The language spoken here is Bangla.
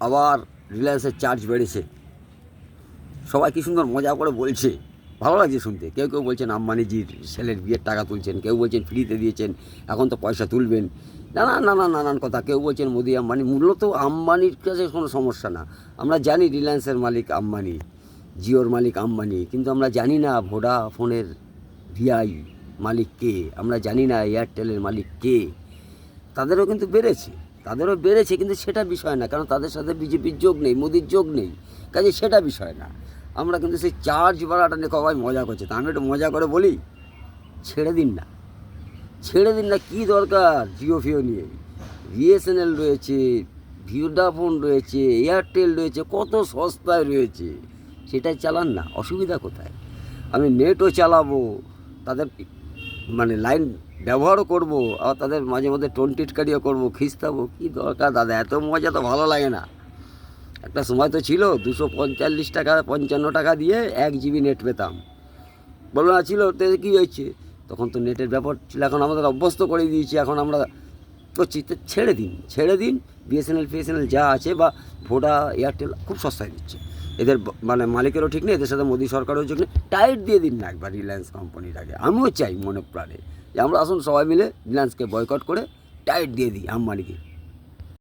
আবার রিলায়েন্সের চার্জ বেড়েছে। সবাই কি সুন্দর মজা করে বলছে। ভালো লাগছে শুনতে। কেউ কেউ বলছেন আম্বানিজির ছেলের বিয়ের টাকা তুলছেন, কেউ বলছেন ফ্রিতে দিয়েছেন, এখন তো পয়সা তুলবেন। নানান নানান নানান কথা। কেউ বলছেন মোদি আম্বানি। মূলত আম্বানির কাছে কোনো সমস্যা না। আমরা জানি রিলায়েন্সের মালিক আম্বানি, জিওর মালিক আম্বানি, কিন্তু আমরা জানি না ভোডাফোনের ভিআই মালিক কে। আমরা জানি না এয়ারটেলের মালিক কে। তাদেরও কিন্তু বেড়েছে। তাদেরও বেড়েছে, কিন্তু সেটা বিষয় না, কারণ তাদের সাথে বিজেপির যোগ নেই, মোদির যোগ নেই, কাজে সেটা বিষয় না। আমরা কিন্তু সেই চার্জ বাড়াটা নিয়ে সবাই মজা করছে, তা আমি একটু মজা করে বলি, ছেড়ে দিন না। ছেড়ে দিন না, কী দরকার জিও ফিও নিয়ে? বিএসএনএল রয়েছে ভিওডাফোন রয়েছে এয়ারটেল রয়েছে, কত সস্তায় রয়েছে, সেটাই চালান না, অসুবিধা কোথায়? আমি নেটও চালাবো, তাদের মানে লাইন ব্যবহারও করব আর তাদের মাঝে মধ্যে টোন টিটকারিও করব, খিস্তাবো। কী দরকার দাদা? এত মজা তো ভালো লাগে না। একটা সময় তো ছিল, দুশো পঞ্চাল্লিশ টাকা, পঞ্চান্ন টাকা দিয়ে এক জিবি নেট পেতাম। বলো না, ছিল, তো, কী হয়েছে? তখন তো নেটের ব্যাপার ছিল, এখন আমাদের অভ্যস্ত করে দিয়েছি, এখন আমরা করছি, তো, ছেড়ে দিন ছেড়ে দিন, বিএসএনএল, ফিএসএনএল যা আছে বা ভোডা, এয়ারটেল খুব সস্তায় দিচ্ছে। এদের মানে মালিকেরও ঠিক নেই, এদের সাথে মোদী সরকারও ঠিক নেই। টাইট দিয়ে দিন না একবার রিলায়েন্স কোম্পানিটাকে আমিও চাই মনে প্রাণে যে আমরা আসুন সবাই মিলে রিলায়েন্সকে বয়কট করে টাইট দিয়ে দিই আম্বানিকে